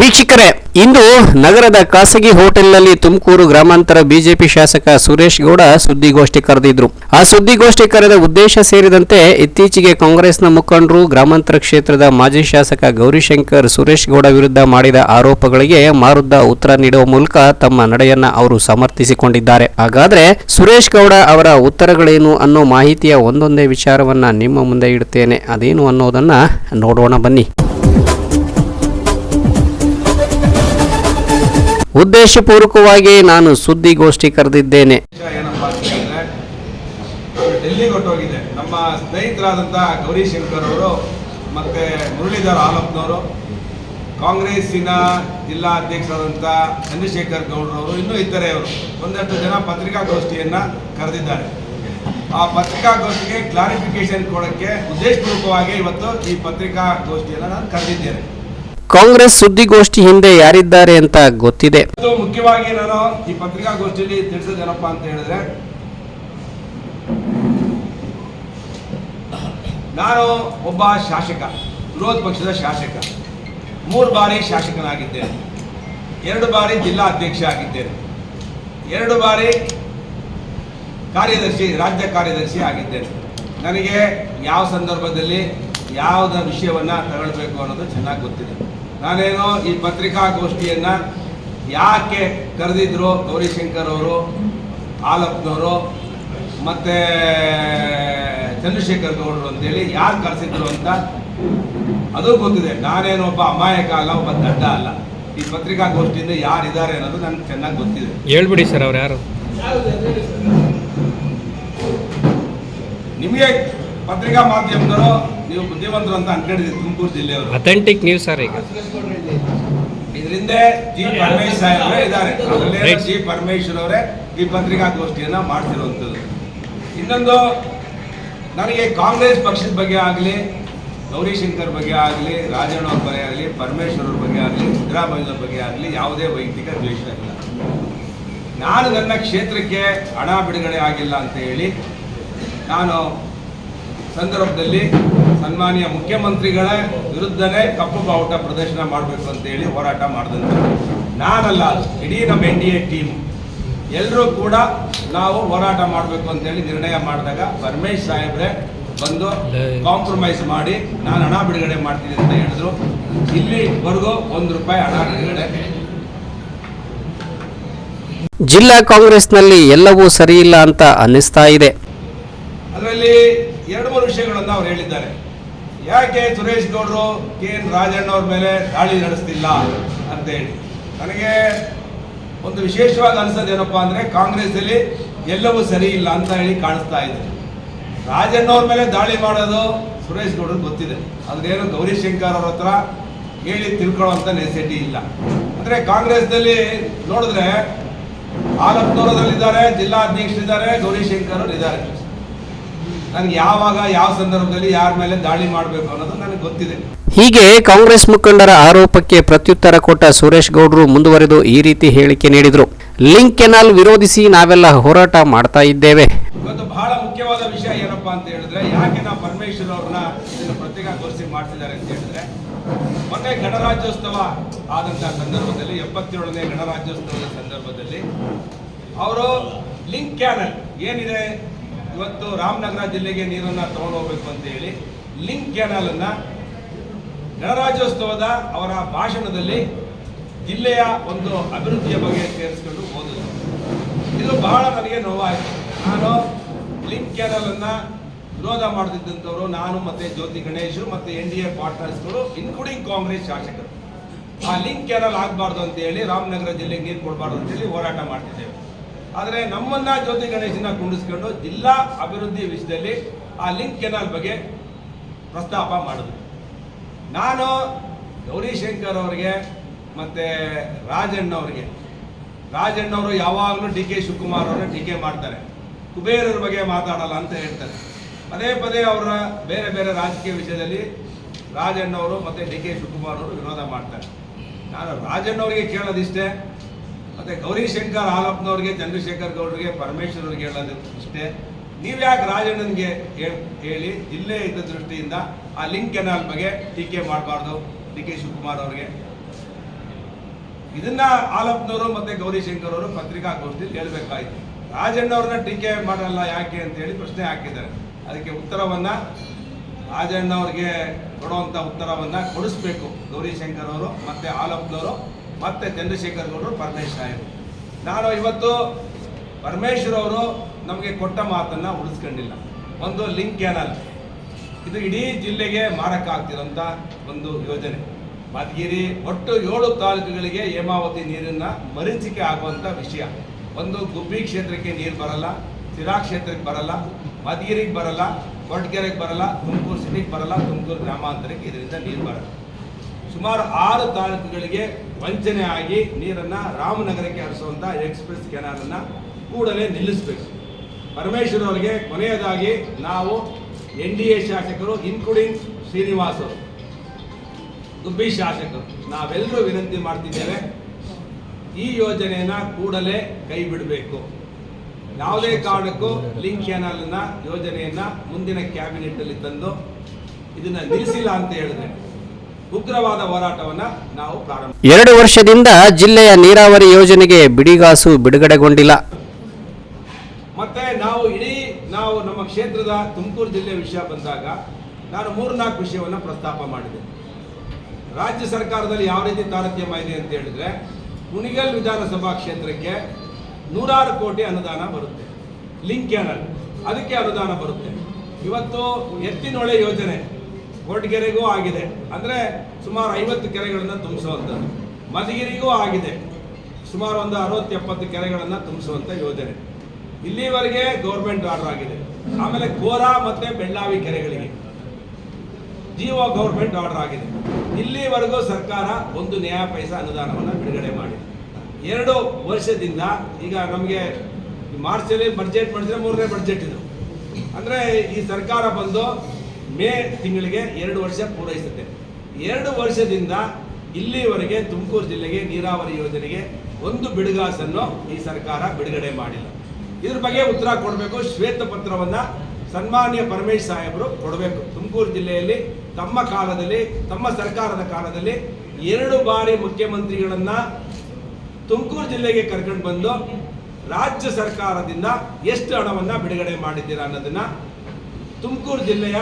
ವೀಕ್ಷಕರೇ, ಇಂದು ನಗರದ ಖಾಸಗಿ ಹೋಟೆಲ್ನಲ್ಲಿ ತುಮಕೂರು ಗ್ರಾಮಾಂತರ ಬಿಜೆಪಿ ಶಾಸಕ ಸುರೇಶ್ ಗೌಡ ಸುದ್ದಿಗೋಷ್ಠಿ ಕರೆದಿದ್ರು. ಆ ಸುದ್ದಿಗೋಷ್ಠಿ ಕರೆದ ಉದ್ದೇಶ ಸೇರಿದಂತೆ ಇತ್ತೀಚೆಗೆ ಕಾಂಗ್ರೆಸ್ನ ಮುಖಂಡರು, ಗ್ರಾಮಾಂತರ ಕ್ಷೇತ್ರದ ಮಾಜಿ ಶಾಸಕ ಗೌರಿಶಂಕರ್ ಸುರೇಶ್ ಗೌಡ ವಿರುದ್ಧ ಮಾಡಿದ ಆರೋಪಗಳಿಗೆ ಮಾರುದ್ದ ಉತ್ತರ ನೀಡುವ ಮೂಲಕ ತಮ್ಮ ನಡೆಯನ್ನ ಅವರು ಸಮರ್ಥಿಸಿಕೊಂಡಿದ್ದಾರೆ. ಹಾಗಾದ್ರೆ ಸುರೇಶ್ ಗೌಡ ಅವರ ಉತ್ತರಗಳೇನು ಅನ್ನೋ ಮಾಹಿತಿಯ ಒಂದೊಂದೇ ವಿಚಾರವನ್ನ ನಿಮ್ಮ ಮುಂದೆ ಇಡುತ್ತೇನೆ ಅದೇನು ಅನ್ನೋದನ್ನ ನೋಡೋಣ ಬನ್ನಿ. ಉದ್ದೇಶಪೂರ್ವಕವಾಗಿ ನಾನು ಸುದ್ದಿಗೋಷ್ಠಿ ಕರೆದಿದ್ದೇನೆ. ಡೆಲ್ಲಿಗೆ ನಮ್ಮ ಸ್ನೇಹಿತರಾದಂಥ ಗೌರಿಶಂಕರ್ ಅವರು ಮತ್ತು ಮುರಳೀಧರ್ ಆಲಪ್ನವರು ಕಾಂಗ್ರೆಸ್ಸಿನ ಜಿಲ್ಲಾ ಅಧ್ಯಕ್ಷರಾದಂಥ ಚಂದ್ರಶೇಖರ್ ಗೌಡ್ರವರು, ಇನ್ನೂ ಇದ್ದಾರೆ ಅವರು ಒಂದಷ್ಟು ಜನ ಪತ್ರಿಕಾಗೋಷ್ಠಿಯನ್ನು ಕರೆದಿದ್ದಾರೆ. ಆ ಪತ್ರಿಕಾಗೋಷ್ಠಿಗೆ ಕ್ಲಾರಿಫಿಕೇಶನ್ ಕೊಡೋಕ್ಕೆ ಉದ್ದೇಶಪೂರ್ವಕವಾಗಿ ಇವತ್ತು ಈ ಪತ್ರಿಕಾಗೋಷ್ಠಿಯನ್ನು ನಾನು ಕರೆದಿದ್ದೇನೆ. ಕಾಂಗ್ರೆಸ್ ಸುದ್ದಿಗೋಷ್ಠಿ ಹಿಂದೆ ಯಾರಿದ್ದಾರೆ ಅಂತ ಗೊತ್ತಿದೆ. ಮುಖ್ಯವಾಗಿ ನಾನು ಈ ಪತ್ರಿಕಾಗೋಷ್ಠಿಯಲ್ಲಿ ತಿಳಿಸೋದೇನಪ್ಪ ಅಂತ ಹೇಳಿದ್ರೆ, ನಾನು ಒಬ್ಬ ಶಾಸಕ, ವಿರೋಧ ಪಕ್ಷದ ಶಾಸಕ, ಮೂರು ಬಾರಿ ಶಾಸಕನಾಗಿದ್ದೇನೆ, ಎರಡು ಬಾರಿ ಜಿಲ್ಲಾ ಅಧ್ಯಕ್ಷ ಆಗಿದ್ದೇನೆ, ಎರಡು ಬಾರಿ ಕಾರ್ಯದರ್ಶಿ, ರಾಜ್ಯ ಕಾರ್ಯದರ್ಶಿ ಆಗಿದ್ದೇನೆ. ನನಗೆ ಯಾವ ಸಂದರ್ಭದಲ್ಲಿ ಯಾವುದ ವಿಷಯವನ್ನು ತಗೊಳ್ಬೇಕು ಅನ್ನೋದು ಚೆನ್ನಾಗಿ ಗೊತ್ತಿದೆ. ನಾನೇನೋ ಈ ಪತ್ರಿಕಾಗೋಷ್ಠಿಯನ್ನು ಯಾಕೆ ಕರೆದಿದ್ರು ಗೌರಿಶಂಕರ್ ಅವರು ಆಲಪ್ನವರು ಮತ್ತು ಚಂದ್ರಶೇಖರ್ ಗೌಡರು ಅಂತೇಳಿ ಯಾರು ಕರೆಸಿದ್ರು ಅಂತ ಅದು ಗೊತ್ತಿದೆ. ನಾನೇನೋ ಒಬ್ಬ ಅಮಾಯಕ ಅಲ್ಲ ಒಬ್ಬ ದಡ್ಡ ಅಲ್ಲ. ಈ ಪತ್ರಿಕಾಗೋಷ್ಠಿಯಿಂದ ಯಾರಿದ್ದಾರೆ ಅನ್ನೋದು ನನಗೆ ಚೆನ್ನಾಗಿ ಗೊತ್ತಿದೆ. ಹೇಳ್ಬಿಡಿ ಸರ್ ಅವ್ರು ಯಾರು? ನಿಮಗೆ ಪತ್ರಿಕಾ ಮಾಧ್ಯಮದವರು ನೀವು ಬುದ್ಧಿವಂತರು ಅಂತ ಅನ್ಕೊಂಡಿದ್ದೀರಿ ತುಮಕೂರು ಜಿಲ್ಲೆಯವರು. ಅಥೆಂಟಿಕ್ ನ್ಯೂಸ್ ಸರ್ ಈಗ. ಇದರಿಂದ ಜಿ ಪರಮೇಶ್ ಸಾಹೇಬ್ರೆ ಇದ್ದಾರೆ. ಅದರಲ್ಲೇ. ಜಿ ಪರಮೇಶ್ವರ್ ಅವರೇ ಈ ಪತ್ರಿಕಾಗೋಷ್ಠಿಯನ್ನು ಮಾಡ್ತಿರುವಂಥದ್ದು ಇನ್ನೊಂದು ನನಗೆ ಕಾಂಗ್ರೆಸ್ ಪಕ್ಷದ ಬಗ್ಗೆ ಆಗಲಿ ಗೌರಿಶಂಕರ್ ಬಗ್ಗೆ ಆಗಲಿ ರಾಜಣ್ಣ ಅವ್ರ ಬಗ್ಗೆ ಆಗಲಿ ಪರಮೇಶ್ವರ್ ಅವ್ರ ಬಗ್ಗೆ ಆಗಲಿ ಸಿದ್ದರಾಮಯ್ಯವ್ರ ಬಗ್ಗೆ ಆಗಲಿ ಯಾವುದೇ ವೈಯಕ್ತಿಕ ದ್ವೇಷ ಇಲ್ಲ. ನಾನು ನನ್ನ ಕ್ಷೇತ್ರಕ್ಕೆ ಹಣ ಬಿಡುಗಡೆ ಆಗಿಲ್ಲ ಅಂತ ಹೇಳಿ ನಾನು ಸಂದರ್ಭದಲ್ಲಿ ಸನ್ಮಾನ್ಯ ಮುಖ್ಯಮಂತ್ರಿಗಳ ವಿರುದ್ಧನೇ ಕಪ್ಪು ಬಾವುಟ ಪ್ರದರ್ಶನ ಮಾಡಬೇಕು ಅಂತ ಹೇಳಿ ಹೋರಾಟ ಮಾಡಿದಂಥ ನಾನಲ್ಲ. ಇಡೀ ನಮ್ಮ ಎನ್ ಡಿ ಎ ಟೀಮ್. ಎಲ್ಲರೂ ಕೂಡ ನಾವು ಹೋರಾಟ ಮಾಡಬೇಕು ಅಂತೇಳಿ ನಿರ್ಣಯ ಮಾಡಿದಾಗ ಪರಮೇಶ್ ಸಾಹೇಬ್ರೆ ಬಂದು ಕಾಂಪ್ರಮೈಸ್ ಮಾಡಿ ನಾನು ಹಣ ಬಿಡುಗಡೆ ಮಾಡ್ತೀನಿ ಅಂತ ಹೇಳಿದ್ರು. ಇಲ್ಲಿವರೆಗೂ ಒಂದು ರೂಪಾಯಿ ಹಣ ಬಿಡುಗಡೆ ಜಿಲ್ಲಾ ಕಾಂಗ್ರೆಸ್ನಲ್ಲಿ ಎಲ್ಲವೂ ಸರಿಯಿಲ್ಲ ಅಂತ ಅನ್ನಿಸ್ತಾ ಇದೆ. ಅದರಲ್ಲಿ ಎರಡು ಮೂರು ವಿಷಯಗಳನ್ನು ಅವ್ರು ಹೇಳಿದ್ದಾರೆ ಯಾಕೆ ಸುರೇಶ್ ಗೌಡರು ಕೆ ಎನ್ ರಾಜಣ್ಣ ಅವ್ರ ಮೇಲೆ ದಾಳಿ ನಡೆಸ್ತಿಲ್ಲ ಅಂತ ಹೇಳಿ ನನಗೆ ಒಂದು ವಿಶೇಷವಾಗಿ ಅನಿಸೋದು ಏನಪ್ಪ ಅಂದರೆ ಕಾಂಗ್ರೆಸ್ಸಲ್ಲಿ ಎಲ್ಲವೂ ಸರಿ ಇಲ್ಲ ಅಂತ ಹೇಳಿ ಕಾಣಿಸ್ತಾ ಇದೆ. ರಾಜಣ್ಣ ಅವ್ರ ಮೇಲೆ ದಾಳಿ ಮಾಡೋದು ಸುರೇಶ್ ಗೌಡರು ಗೊತ್ತಿದೆ. ಅದ್ರೇನು ಗೌರಿಶಂಕರ್ ಅವ್ರ ಹತ್ರ ಹೇಳಿ ಅಂತ ನೆಸೆಸಿಟಿ ಇಲ್ಲ. ಅಂದರೆ ಕಾಂಗ್ರೆಸ್ನಲ್ಲಿ ನೋಡಿದ್ರೆ ಆಲಪ್ನೂರದಲ್ಲಿದ್ದಾರೆ ಜಿಲ್ಲಾ ಅಧ್ಯಕ್ಷರಿದ್ದಾರೆ ಗೌರಿಶಂಕರ್ ಅವರು ಇದ್ದಾರೆ ನನಗೆ ಯಾವಾಗ ಯಾವ ಸಂದರ್ಭದಲ್ಲಿ ಯಾರ ಮೇಲೆ ದಾಳಿ ಮಾಡಬೇಕು ಅನ್ನೋದು ನನಗೆ ಗೊತ್ತಿದೆ. ಹೀಗೆ ಕಾಂಗ್ರೆಸ್ ಮುಖಂಡರ ಆರೋಪಕ್ಕೆ ಪ್ರತ್ಯುತ್ತರ ಕೊಟ್ಟ ಸುರೇಶ್ ಗೌಡರು ಮುಂದುವರೆದು ಈ ರೀತಿ ಹೇಳಿಕೆ ನೀಡಿದರು. ಲಿಂಕ್ ಕೆನಾಲ್ ವಿರೋಧಿಸಿ ನಾವೆಲ್ಲ ಹೋರಾಟ ಮಾಡ್ತಾ ಇದ್ದೇವೆ. ಇವತ್ತು ಬಹಳ ಮುಖ್ಯವಾದ ವಿಷಯ ಏನಪ್ಪಾ ಅಂತ ಹೇಳಿದ್ರೆ ಯಾಕೆ ನಾವು ಪರಮೇಶ್ವರ್ ಅವ್ರನ್ನ ಇದನ್ನು ಪತ್ರಿಕಾಗೋಷ್ಠಿ ಮಾಡ್ತಿದ್ದಾರೆ ಅಂತ ಹೇಳಿದ್ರೆ ಮೊನ್ನೆ ಗಣರಾಜ್ಯೋತ್ಸವ ಆದಂತಹ ಸಂದರ್ಭದಲ್ಲಿ ಎಪ್ಪತ್ತೇಳನೇ ಗಣರಾಜ್ಯೋತ್ಸವದ ಸಂದರ್ಭದಲ್ಲಿ ಅವರು ಲಿಂಕ್ ಕ್ಯಾನಲ್ ಏನಿದೆ? ಇವತ್ತು ರಾಮನಗರ ಜಿಲ್ಲೆಗೆ ನೀರನ್ನು ತಗೊಂಡು ಹೋಗ್ಬೇಕು ಅಂತ ಹೇಳಿ ಲಿಂಕ್ ಕ್ಯಾನಲನ್ನು ಗಣರಾಜ್ಯೋತ್ಸವದ ಅವರ ಭಾಷಣದಲ್ಲಿ ಜಿಲ್ಲೆಯ ಒಂದು ಅಭಿವೃದ್ಧಿಯ ಬಗ್ಗೆ ಸೇರಿಸ್ಕೊಂಡು ಓದಿದ್ರು ಇದು ಬಹಳ ನನಗೆ ನೋವಾಯಿತು. ನಾನು ಲಿಂಕ್ ಕ್ಯಾನಲನ್ನು ವಿರೋಧ ಮಾಡುತ್ತಿದ್ದಂಥವರು ನಾನು ಮತ್ತೆ ಜ್ಯೋತಿ ಗಣೇಶು ಮತ್ತೆ ಎನ್ ಡಿ ಎ ಪಾರ್ಟ್ನರ್ಸ್ಗಳು ಇನ್ಕ್ಲೂಡಿಂಗ್ ಕಾಂಗ್ರೆಸ್ ಶಾಸಕರು. ಆ ಲಿಂಕ್ ಕ್ಯಾನಲ್ ಆಗಬಾರ್ದು ಅಂತ ಹೇಳಿ ರಾಮನಗರ ಜಿಲ್ಲೆಗೆ ನೀರು ಕೊಡಬಾರ್ದು ಅಂತ ಹೇಳಿ ಹೋರಾಟ ಮಾಡ್ತಿದ್ದೇವೆ. ಆದರೆ ನಮ್ಮನ್ನ ಜ್ಯೋತಿ ಗಣೇಶನ ಕುಂಡಿಸ್ಕೊಂಡು ಜಿಲ್ಲಾ ಅಭಿವೃದ್ಧಿ ವಿಷಯದಲ್ಲಿ ಆ ಲಿಂಕ್ ಕೆನಾಲ್ ಬಗ್ಗೆ ಪ್ರಸ್ತಾಪ ಮಾಡಿದ್ರು ನಾನು ಗೌರಿಶಂಕರ್ ಅವರಿಗೆ ಮತ್ತು ರಾಜಣ್ಣ ಅವರಿಗೆ, ರಾಜಣ್ಣ ಅವರು ಯಾವಾಗಲೂ ಡಿ ಕೆ ಶಿವಕುಮಾರ್ ಅವರನ್ನ ಟೀಕೆ ಮಾಡ್ತಾರೆ. ಕುಬೇರರ ಬಗ್ಗೆ ಮಾತಾಡಲ್ಲ ಅಂತ ಹೇಳ್ತಾರೆ. ಪದೇ ಪದೇ ಅವರ ಬೇರೆ ಬೇರೆ ರಾಜಕೀಯ ವಿಷಯದಲ್ಲಿ ರಾಜಣ್ಣವರು ಮತ್ತು ಡಿ ಕೆ ಶಿವಕುಮಾರ್ ಅವರು ವಿರೋಧ ಮಾಡ್ತಾರೆ. ನಾನು ರಾಜಣ್ಣವರಿಗೆ ಕೇಳೋದಿಷ್ಟೇ ಮತ್ತು ಗೌರಿಶಂಕರ್ ಹಾಲಪ್ಪನವ್ರಿಗೆ ಚಂದ್ರಶೇಖರ್ ಗೌಡರಿಗೆ ಪರಮೇಶ್ವರ್ ಅವ್ರಿಗೆ ಹೇಳೋದು ಇಷ್ಟೇ. ನೀವ್ಯಾಕೆ ರಾಜಣ್ಣನಿಗೆ ಹೇಳ್- ಜಿಲ್ಲೆ ಇದ್ದ ದೃಷ್ಟಿಯಿಂದ ಆ ಲಿಂಕ್ ಕೆನಾಲ್ ಬಗ್ಗೆ ಟೀಕೆ ಮಾಡಬಾರ್ದು, ಡಿ ಕೆ ಶಿವಕುಮಾರ್ ಅವ್ರಿಗೆ. ಇದನ್ನ ಹಾಲಪ್ಪನವರು ಮತ್ತೆ ಗೌರಿಶಂಕರ್ ಅವರು ಪತ್ರಿಕಾಗೋಷ್ಠಿಯಲ್ಲಿ ಹೇಳ್ಬೇಕಾಯ್ತು. ರಾಜಣ್ಣವ್ರನ್ನ ಟೀಕೆ ಮಾಡಲ್ಲ ಯಾಕೆ ಅಂತ ಹೇಳಿ ಪ್ರಶ್ನೆ ಹಾಕಿದ್ದಾರೆ. ಅದಕ್ಕೆ ಉತ್ತರವನ್ನ ರಾಜಣ್ಣವ್ರಿಗೆ ಕೊಡುವಂತ ಉತ್ತರವನ್ನ ಕೊಡಿಸ್ಬೇಕು ಗೌರಿಶಂಕರ್ ಅವರು ಮತ್ತೆ ಆಲಪ್ನವರು ಮತ್ತೆ ಚಂದ್ರಶೇಖರ್ ಗೌಡರು ಪರಮೇಶ್ ನಾನು ಇವತ್ತು ಪರಮೇಶ್ವರ್ ಅವರು ನಮಗೆ ಕೊಟ್ಟ ಮಾತನ್ನ ಉಳಿಸ್ಕೊಂಡಿಲ್ಲ. ಒಂದು ಲಿಂಕ್ ಕ್ಯಾನಲ್ ಇದು ಇಡೀ ಜಿಲ್ಲೆಗೆ ಮಾರಕ ಒಂದು ಯೋಜನೆ. ಮಧುಗಿರಿ ಒಟ್ಟು ಏಳು ತಾಲೂಕುಗಳಿಗೆ ಹೇಮಾವತಿ ನೀರನ್ನ ಮರೀಚಿಕೆ ಆಗುವಂಥ ವಿಷಯ. ಒಂದು ಗುಬ್ಬಿ ಕ್ಷೇತ್ರಕ್ಕೆ ನೀರು ಬರಲ್ಲ ಸಿರಾ ಕ್ಷೇತ್ರಕ್ಕೆ ಬರಲ್ಲ ಮಧುಗಿರಿಗೆ ಬರಲ್ಲ ಕೊರಟಗೆರೆಗೆ ಬರಲ್ಲ, ತುಮಕೂರು ಸಿಟಿಗೆ ಬರಲ್ಲ, ತುಮಕೂರು ಗ್ರಾಮಾಂತರಕ್ಕೆ ಇದರಿಂದ ನೀರು ಬರಲ್ಲ. ಸುಮಾರು ಆರು ತಾಲೂಕುಗಳಿಗೆ ವಂಚನೆ ಆಗಿ ನೀರನ್ನು ರಾಮನಗರಕ್ಕೆ ಹರಿಸುವಂಥ ಎಕ್ಸ್ಪ್ರೆಸ್ ಕೆನಾಲನ್ನು ಕೂಡಲೇ ನಿಲ್ಲಿಸಬೇಕು. ಪರಮೇಶ್ವರ್ ಅವರಿಗೆ ಕೊನೆಯದಾಗಿ ನಾವು ಎನ್ ಡಿ ಎ ಶಾಸಕರು, ಇನ್ಕ್ಲೂಡಿಂಗ್ ಶ್ರೀನಿವಾಸ್ ಅವರು. ಗುಬ್ಬಿ ಶಾಸಕರು. ನಾವೆಲ್ಲರೂ ವಿನಂತಿ ಮಾಡ್ತಿದ್ದೇವೆ, ಈ ಯೋಜನೆಯನ್ನ ಕೂಡಲೇ ಕೈ ಬಿಡಬೇಕು. ಯಾವುದೇ ಕಾರಣಕ್ಕೂ ಲಿಂಕ್ ಕ್ಯಾನಲ್ನ ಯೋಜನೆಯನ್ನ ಮುಂದಿನ ಕ್ಯಾಬಿನೆಟ್ ಅಲ್ಲಿ ತಂದು ಇದನ್ನ ನಿಲ್ಲಿಸಿಲ್ಲ ಅಂತ ಹೇಳಿದ್ರೆ ಉಗ್ರವಾದ ಹೋರಾಟವನ್ನು ನಾವು ಪ್ರಾರಂಭ ಎರಡು ವರ್ಷದಿಂದ ಜಿಲ್ಲೆಯ ನೀರಾವರಿ ಯೋಜನೆಗೆ ಬಿಡಿಗಾಸು ಬಿಡುಗಡೆಗೊಂಡಿಲ್ಲ. ಮತ್ತೆ ನಾವು ಇಡೀ ನಾವು ನಮ್ಮ ಕ್ಷೇತ್ರದ ತುಮಕೂರು ಜಿಲ್ಲೆ ವಿಷಯ ಬಂದಾಗ ನಾನು ಮೂರ್ನಾಲ್ಕು ವಿಷಯವನ್ನು ಪ್ರಸ್ತಾಪ ಮಾಡಿದೆ. ರಾಜ್ಯ ಸರ್ಕಾರದಲ್ಲಿ ಯಾವ ರೀತಿ ತಾರತಮ್ಯ ಇದೆ ಅಂತ ಹೇಳಿದ್ರೆ ಕುಣಿಗಲ್ ವಿಧಾನಸಭಾ ಕ್ಷೇತ್ರಕ್ಕೆ ನೂರಾರು ಕೋಟಿ ಅನುದಾನ ಬರುತ್ತೆ. ಲಿಂಕ್ ಕ್ಯಾನಲ್ ಅದಕ್ಕೆ ಅನುದಾನ ಬರುತ್ತೆ. ಇವತ್ತು ಎತ್ತಿನೊಳೆ ಯೋಜನೆ. ಕೊರಟಗೆರೆಗೂ ಆಗಿದೆ. ಅಂದ್ರೆ ಸುಮಾರು ಐವತ್ತು ಕೆರೆಗಳನ್ನು ತುಂಬಿಸುವಂಥದ್ದು. ಮಧುಗಿರಿಗೂ ಆಗಿದೆ. ಸುಮಾರು ಒಂದು ಅರವತ್ತು ಎಪ್ಪತ್ತು ಕೆರೆಗಳನ್ನು ತುಂಬಿಸುವಂಥ ಯೋಜನೆ. ಇಲ್ಲಿವರೆಗೆ ಗೌರ್ಮೆಂಟ್ ಆರ್ಡರ್ ಆಗಿದೆ. ಆಮೇಲೆ ಕೋರಾ ಮತ್ತೆ ಬೆಳ್ಳಾವಿ ಕೆರೆಗಳಿಗೆ ಜಿಒ ಗೌರ್ಮೆಂಟ್ ಆರ್ಡರ್ ಆಗಿದೆ. ಇಲ್ಲಿವರೆಗೂ ಸರ್ಕಾರ ಒಂದು ನ್ಯಾಯ ಪೈಸ ಅನುದಾನವನ್ನು ಬಿಡುಗಡೆ ಮಾಡಿದೆ. ಎರಡು ವರ್ಷದಿಂದ ಈಗ ನಮಗೆ ಮಾರ್ಚಲ್ಲಿ ಬಡ್ಜೆಟ್ ಮಾಡಿದ್ರೆ ಮೂರನೇ ಬಡ್ಜೆಟ್ ಇದು. ಅಂದರೆ ಈ ಸರ್ಕಾರ ಬಂದು ಮೇ ತಿಂಗಳಿಗೆ ಎರಡು ವರ್ಷ ಪೂರೈಸುತ್ತೆ. ಎರಡು ವರ್ಷದಿಂದ ಇಲ್ಲಿವರೆಗೆ ತುಮಕೂರು ಜಿಲ್ಲೆಗೆ ನೀರಾವರಿ ಯೋಜನೆಗೆ ಒಂದು ಬಿಡುಗಾಸನ್ನು ಈ ಸರ್ಕಾರ ಬಿಡುಗಡೆ ಮಾಡಿಲ್ಲ. ಇದ್ರ ಬಗ್ಗೆ ಉತ್ತರ ಕೊಡಬೇಕು. ಶ್ವೇತಪತ್ರವನ್ನ ಸನ್ಮಾನ್ಯ ಪರಮೇಶ್ ಸಾಹೇಬರು ಕೊಡಬೇಕು. ತುಮಕೂರು ಜಿಲ್ಲೆಯಲ್ಲಿ ತಮ್ಮ ಕಾಲದಲ್ಲಿ, ತಮ್ಮ ಸರ್ಕಾರದ ಕಾಲದಲ್ಲಿ ಎರಡು ಬಾರಿ ಮುಖ್ಯಮಂತ್ರಿಗಳನ್ನ ತುಮಕೂರು ಜಿಲ್ಲೆಗೆ ಕರ್ಕೊಂಡು ಬಂದು ರಾಜ್ಯ ಸರ್ಕಾರದಿಂದ ಎಷ್ಟು ಹಣವನ್ನ ಬಿಡುಗಡೆ ಮಾಡಿದ್ದೀರಾ ಅನ್ನೋದನ್ನ ತುಮಕೂರು ಜಿಲ್ಲೆಯ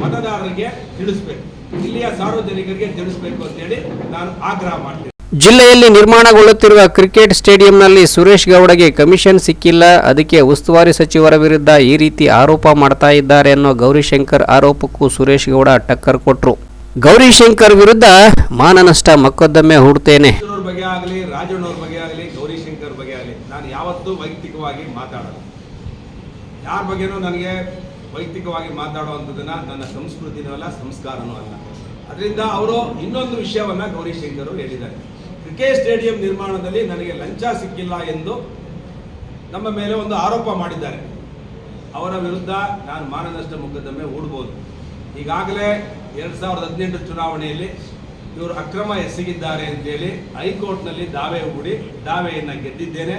ಮತದಾರರಿಗೆ ತಿಳಿಸ್ಬೇಕು. ಜಿಲ್ಲೆಯ ಸಾರ್ವಜನಿಕರಿಗೆ ತಿಳಿಸ್ಬೇಕು ಅಂತೇಳಿ ನಾನು ಆಗ್ರಹ ಮಾಡ್ತೀನಿ. ಜಿಲ್ಲೆಯಲ್ಲಿ ನಿರ್ಮಾಣಗೊಳ್ಳುತ್ತಿರುವ ಕ್ರಿಕೆಟ್ ಸ್ಟೇಡಿಯಂನಲ್ಲಿ ಸುರೇಶ್ ಗೌಡಗೆ ಕಮಿಷನ್ ಸಿಕ್ಕಿಲ್ಲ. ಅದಕ್ಕೆ ಉಸ್ತುವಾರಿ ಸಚಿವರ ವಿರುದ್ಧ ಈ ರೀತಿ ಆರೋಪ ಮಾಡ್ತಾ ಇದ್ದಾರೆ ಅನ್ನೋ ಗೌರಿಶಂಕರ್ ಆರೋಪಕ್ಕೂ ಸುರೇಶ್ ಗೌಡ ಟಕ್ಕರ್ ಕೊಟ್ರು. ಗೌರಿಶಂಕರ್ ವಿರುದ್ಧ ಮಾನನಷ್ಟ ಮೊಕದ್ದಮೆ ಹೂಡ್ತೇನೆ. ಬಗ್ಗೆ ಆಗಲಿ ರಾಜಣ್ಣವ್ರ ಬಗ್ಗೆ ಆಗಲಿ ಗೌರಿಶಂಕರ್ ಬಗ್ಗೆ ಆಗಲಿ ನಾನು ಯಾವತ್ತೂ ವೈಯಕ್ತಿಕವಾಗಿ ಮಾತಾಡಲ್ಲ. ಯಾರ ಬಗ್ಗೆನೂ ನನಗೆ ವೈಯಕ್ತಿಕವಾಗಿ ಮಾತಾಡುವಂಥದ್ದನ್ನು ನನ್ನ ಸಂಸ್ಕೃತಿನೂ ಅಲ್ಲ, ಸಂಸ್ಕಾರನೂ ಅಲ್ಲ. ಅದರಿಂದ ಅವರು ಇನ್ನೊಂದು ವಿಷಯವನ್ನ ಗೌರಿಶಂಕರ್ ಹೇಳಿದ್ದಾರೆ. ಕ್ರಿಕೆಟ್ ಸ್ಟೇಡಿಯಂ ನಿರ್ಮಾಣದಲ್ಲಿ ನನಗೆ ಲಂಚ ಸಿಕ್ಕಿಲ್ಲ ಎಂದು ನಮ್ಮ ಮೇಲೆ ಒಂದು ಆರೋಪ ಮಾಡಿದ್ದಾರೆ. ಅವರ ವಿರುದ್ಧ ನಾನು ಮಾನನಷ್ಟ ಮೊಕದ್ದಮೆ ಹೂಡ್ಬೋದು. ಈಗಾಗಲೇ ಎರಡು ಸಾವಿರದ ಹದಿನೆಂಟು ಚುನಾವಣೆಯಲ್ಲಿ ಇವರು ಅಕ್ರಮ ಎಸಗಿದ್ದಾರೆ ಅಂತೇಳಿ ಹೈಕೋರ್ಟ್ನಲ್ಲಿ ದಾವೆ ಹೂಡಿ ದಾವೆಯನ್ನು ಗೆದ್ದಿದ್ದೇನೆ.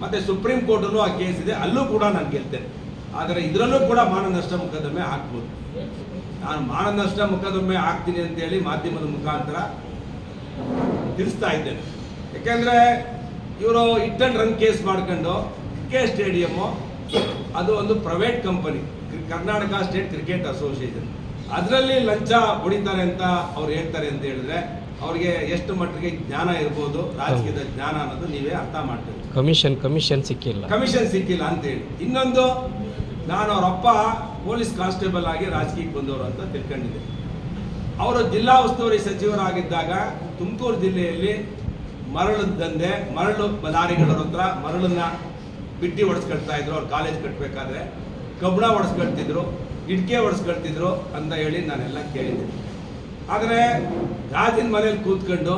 ಮತ್ತೆ ಸುಪ್ರೀಂ ಕೋರ್ಟಲ್ಲೂ ಆ ಕೇಸ್ ಇದೆ, ಅಲ್ಲೂ ಕೂಡ ನಾನು ಗೆಲ್ತೇನೆ. ಆದರೆ ಇದರಲ್ಲೂ ಕೂಡ ಮಾನನಷ್ಟ ಮೊಕದ್ದಮೆ ಹಾಕ್ಬೋದು. ನಾನು ಮಾನನಷ್ಟ ಮೊಕದ್ದಮೆ ಹಾಕ್ತೀನಿ ಅಂತೇಳಿ ಮಾಧ್ಯಮದ ಮುಖಾಂತರ ತಿಳಿಸ್ತಾ ಇದ್ದೇನೆ. ಯಾಕೆಂದ್ರೆ ಇವರು ಇಟ್ ಅಂಡ್ ರನ್ ಕೇಸ್ ಮಾಡ್ಕೊಂಡು ಕೆ ಸ್ಟೇಡಿಯಮ್ಮು ಅದು ಒಂದು private company Karnataka state cricket association. ಅದರಲ್ಲಿ ಲಂಚ ಹೊಡಿತಾರೆ ಅಂತ ಅವ್ರು ಹೇಳ್ತಾರೆ ಅಂತ ಹೇಳಿದ್ರೆ ಅವ್ರಿಗೆ ಎಷ್ಟು ಮಟ್ಟಿಗೆ ಜ್ಞಾನ ಇರ್ಬೋದು ರಾಜಕೀಯದ ಜ್ಞಾನ ಅನ್ನೋದು ನೀವೇ ಅರ್ಥ ಮಾಡ್ತೀರಿ ಕಮಿಷನ್ ಕಮಿಷನ್ ಸಿಕ್ಕಿಲ್ಲ. ಕಮಿಷನ್ ಸಿಕ್ಕಿಲ್ಲ ಅಂತೇಳಿ ಇನ್ನೊಂದು ನಾನು ಅವರಪ್ಪ ಪೊಲೀಸ್ ಕಾನ್ಸ್ಟೇಬಲ್ ಆಗಿ ರಾಜಕೀಯಕ್ಕೆ ಬಂದವರು ಅಂತ ತಿಳ್ಕೊಂಡಿದ್ದೆ. ಅವರು ಜಿಲ್ಲಾ ಉಸ್ತುವಾರಿ ಸಚಿವರಾಗಿದ್ದಾಗ ತುಮಕೂರು ಜಿಲ್ಲೆಯಲ್ಲಿ ಮರಳು ದಂಧೆ, ಮರಳು ಲಾರಿಗಳವ್ರ ಹತ್ರ ಮರಳನ್ನ ಬಿಟ್ಟಿ ಹೊಡೆಸ್ಕೊಳ್ತಾ ಇದ್ರು. ಅವ್ರು ಕಾಲೇಜ್ ಕಟ್ಟಬೇಕಾದ್ರೆ ಕಬ್ಬಣ ಹೊಡೆಸ್ಕೊಳ್ತಿದ್ರು ಇಟ್ಕೆ ಹೊಡೆಸ್ಕೊಳ್ತಿದ್ರು ಅಂತ ಹೇಳಿ ನಾನೆಲ್ಲ ಕೇಳಿದ್ದೆ. ಆದರೆ ಗಾಜಿನ ಮನೇಲಿ ಕೂತ್ಕೊಂಡು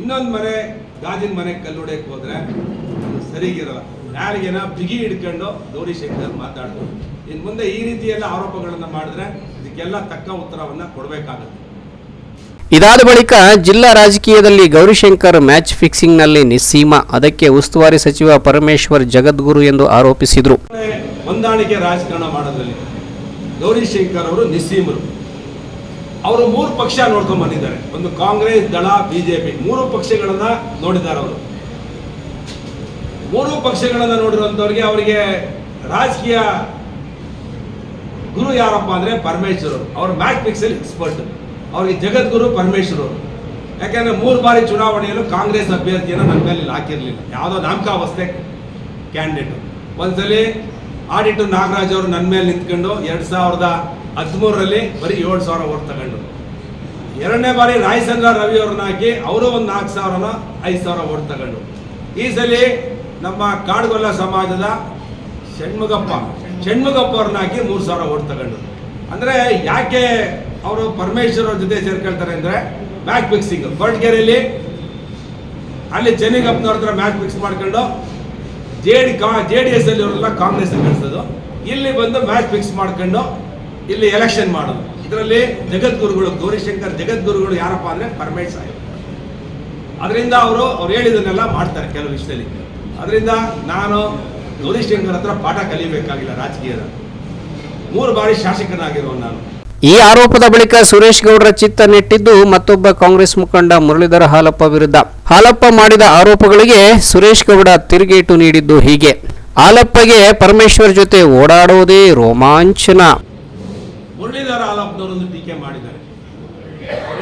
ಇನ್ನೊಂದು ಮನೆ ಗಾಜಿನ ಮನೆ ಕಲ್ಲು ಹೋದರೆ ಸರಿಗಿರಲ್ಲ. ಯಾರಿಗೇನ ಬಿಗಿ ಹಿಡ್ಕೊಂಡು ಗೌರಿಶಂಕರ್ ಮಾತಾಡಿದ್ರು ಇನ್ನು ಮುಂದೆ ಈ ರೀತಿಯೆಲ್ಲ ಆರೋಪಗಳನ್ನು ಮಾಡಿದ್ರೆ ಇದಕ್ಕೆಲ್ಲ ತಕ್ಕ ಉತ್ತರವನ್ನ ಕೊಡಬೇಕಾಗುತ್ತೆ. ಇದಾದ ಬಳಿಕ ಜಿಲ್ಲಾ ರಾಜಕೀಯದಲ್ಲಿ ಗೌರಿಶಂಕರ್ ಮ್ಯಾಚ್ ಫಿಕ್ಸಿಂಗ್ನಲ್ಲಿ ನಿಸ್ಸೀಮ. ಅದಕ್ಕೆ ಉಸ್ತುವಾರಿ ಸಚಿವ ಪರಮೇಶ್ವರ್ ಜಗದ್ಗುರು ಎಂದು ಆರೋಪಿಸಿದರು. ಹೊಂದಾಣಿಕೆ ರಾಜಕಾರಣ ಮಾಡೋದ್ರಲ್ಲಿ ಗೌರಿಶಂಕರ್ ಅವರು ನಿಸ್ಸೀಮರು. ಅವರು ಮೂರು ಪಕ್ಷ ನೋಡ್ಕೊಂಡ್ ಬಂದಿದ್ದಾರೆ. ಒಂದು ಕಾಂಗ್ರೆಸ್ ದಳ ಬಿಜೆಪಿ ಮೂರು ಪಕ್ಷಗಳನ್ನ ನೋಡಿದ್ದಾರೆ ಅವರು. ಮೂರು ಪಕ್ಷಗಳನ್ನ ನೋಡಿರುವಂತವ್ರಿಗೆ ಅವರಿಗೆ ರಾಜಕೀಯ ಗುರು ಯಾರಪ್ಪ ಅಂದ್ರೆ ಪರಮೇಶ್ವರ್ ಅವರು ಮ್ಯಾಚ್ ಅಲ್ಲಿ ಎಕ್ಸ್ಪರ್ಟ್. ಅವ್ರಿಗೆ ಜಗದ್ಗುರು ಪರಮೇಶ್ವರ್ ಯಾಕಂದ್ರೆ ಮೂರು ಬಾರಿ ಚುನಾವಣೆಯಲ್ಲೂ ಕಾಂಗ್ರೆಸ್ ಅಭ್ಯರ್ಥಿಯನ್ನು ನನ್ನ ಮೇಲೆ ಹಾಕಿರಲಿಲ್ಲ. ಯಾವುದೋ ನಾಮಕಾವಸ್ಥೆ ಕ್ಯಾಂಡಿಡೇಟ್ ಒಂದ್ಸಲಿ ಆಡಿಟು ನಾಗರಾಜ್ ಅವರು ನನ್ನ ಮೇಲೆ ನಿಂತ್ಕೊಂಡು ಎರಡು ಸಾವಿರದ ಹದಿಮೂರರಲ್ಲಿ ಬರೀ ಏಳು ಸಾವಿರ ಓಟ್ ತಗೊಂಡು. ಎರಡನೇ ಬಾರಿ ರಾಯಚಂದ್ರ ರವಿ ಅವ್ರನ್ನ ಹಾಕಿ ಅವರು ಒಂದು ನಾಲ್ಕು ಸಾವಿರನ ಐದು ಸಾವಿರ ಓಟ್ ತಗೊಂಡು. ಈ ಸಲ ನಮ್ಮ ಕಾಡುಗೊಲ್ಲ ಸಮಾಜದ ಷಣ್ಮುಗಪ್ಪ. ಷಣ್ಮುಗಪ್ಪ ಅವ್ರನ್ನ ಹಾಕಿ ಮೂರು ಸಾವಿರ ಓಟ್ ತಗೊಂಡು. ಅಂದ್ರೆ ಯಾಕೆ ಅವರು ಪರಮೇಶ್ವರ್ ಅವ್ರ ಜೊತೆ ಸೇರ್ಕೊಳ್ತಾರೆ ಅಂದ್ರೆ ಮ್ಯಾಚ್ ಫಿಕ್ಸಿಂಗ್. ಕೊರಟಗೆರೆಯಲ್ಲಿ ಅಲ್ಲಿ ಚೆನ್ನಿಗಪ್ಪನವ್ರ ಹತ್ರ ಮ್ಯಾಚ್ ಫಿಕ್ಸ್ ಮಾಡ್ಕೊಂಡು ಜೆ ಡಿ ಕಾ, ಜೆ ಡಿ ಎಸ್ ಅಲ್ಲಿ ಅವರೆಲ್ಲ ಕಾಂಗ್ರೆಸ್ ಕಳಿಸೋದು. ಇಲ್ಲಿ ಬಂದು ಮ್ಯಾಚ್ ಫಿಕ್ಸ್ ಮಾಡ್ಕೊಂಡು ಇಲ್ಲಿ ಎಲೆಕ್ಷನ್ ಮಾಡೋದು. ಇದರಲ್ಲಿ ಜಗದ್ಗುರುಗಳು, ಗೌರಿಶಂಕರ್ ಜಗದ್ಗುರುಗಳು ಯಾರಪ್ಪ ಅಂದ್ರೆ ಪರಮೇಶ್ ಸಾಹೇಬ್. ಅದರಿಂದ ಅವರು, ಅವ್ರು ಹೇಳಿದನ್ನೆಲ್ಲ ಮಾಡ್ತಾರೆ ಕೆಲವು ವಿಷಯದಲ್ಲಿ ಅದರಿಂದ ನಾನು ಗೌರಿಶಂಕರ್ ಹತ್ರ ಪಾಠ ಕಲಿಬೇಕಾಗಿಲ್ಲ ರಾಜಕೀಯದ. ಮೂರು ಬಾರಿ ಶಾಸಕನಾಗಿರುವ ನಾನು. ಈ ಆರೋಪದ ಬಳಿಕ ಸುರೇಶ್ ಗೌಡರ ಚಿತ್ತ ನೆಟ್ಟಿದ್ದು ಮತ್ತೊಬ್ಬ ಕಾಂಗ್ರೆಸ್ ಮುಖಂಡ ಮುರಳೀಧರ ಹಾಲಪ್ಪ ವಿರುದ್ಧ. ಹಾಲಪ್ಪ ಮಾಡಿದ ಆರೋಪಗಳಿಗೆ ಸುರೇಶ್ ಗೌಡ ತಿರುಗೇಟು ನೀಡಿದ್ದು ಹೀಗೆ. ಹಾಲಪ್ಪಗೆ ಪರಮೇಶ್ವರ್ ಜೊತೆ ಓಡಾಡೋದೇ ರೋಮಾಂಚನ. ಮುರಳೀಧರ ಹಾಲಪ್ಪನವರೊಂದು ಟೀಕೆ ಮಾಡಿದ್ದಾರೆ.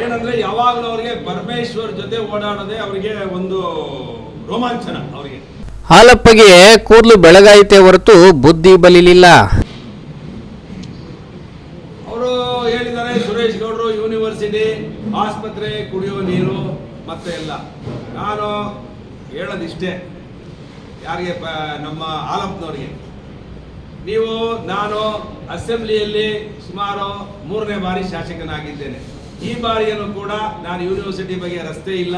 ಏನಂದ್ರೆ ಯಾವಾಗಲೂ ಅವರಿಗೆ ಪರಮೇಶ್ವರ್ ಜೊತೆ ಓಡಾಡೋದೇ ಅವರಿಗೆ ಒಂದು ರೋಮಾಂಚನ ಅವರಿಗೆ. ಹಾಲಪ್ಪಗೆ ಕೂದಲು ಬೆಳಗಾಯಿತೆ ಹೊರತು ಬುದ್ಧಿ ಬಲಿಲಿಲ್ಲ. ಅವರು ಹೇಳಿದ್ದಾರೆ, ಸುರೇಶ್ ಗೌಡರು ಯೂನಿವರ್ಸಿಟಿ ಆಸ್ಪತ್ರೆ ಕುಡಿಯೋ ನೀರು ಮತ್ತೆ ಎಲ್ಲ. ನಾನು ಹೇಳೋದಿಷ್ಟೇ, ಯಾರಿಗೆ ನಮ್ಮ ಹಾಲಪ್ಪನವ್ರಿಗೆ. ನೀವು, ನಾನು ಅಸೆಂಬ್ಲಿಯಲ್ಲಿ ಸುಮಾರು ಮೂರನೇ ಬಾರಿ ಶಾಸಕನಾಗಿದ್ದೇನೆ. ಈ ಬಾರಿಯನ್ನು ಕೂಡ ನಾನು ಯೂನಿವರ್ಸಿಟಿ ಬಗ್ಗೆ ರಸ್ತೆ ಇಲ್ಲ,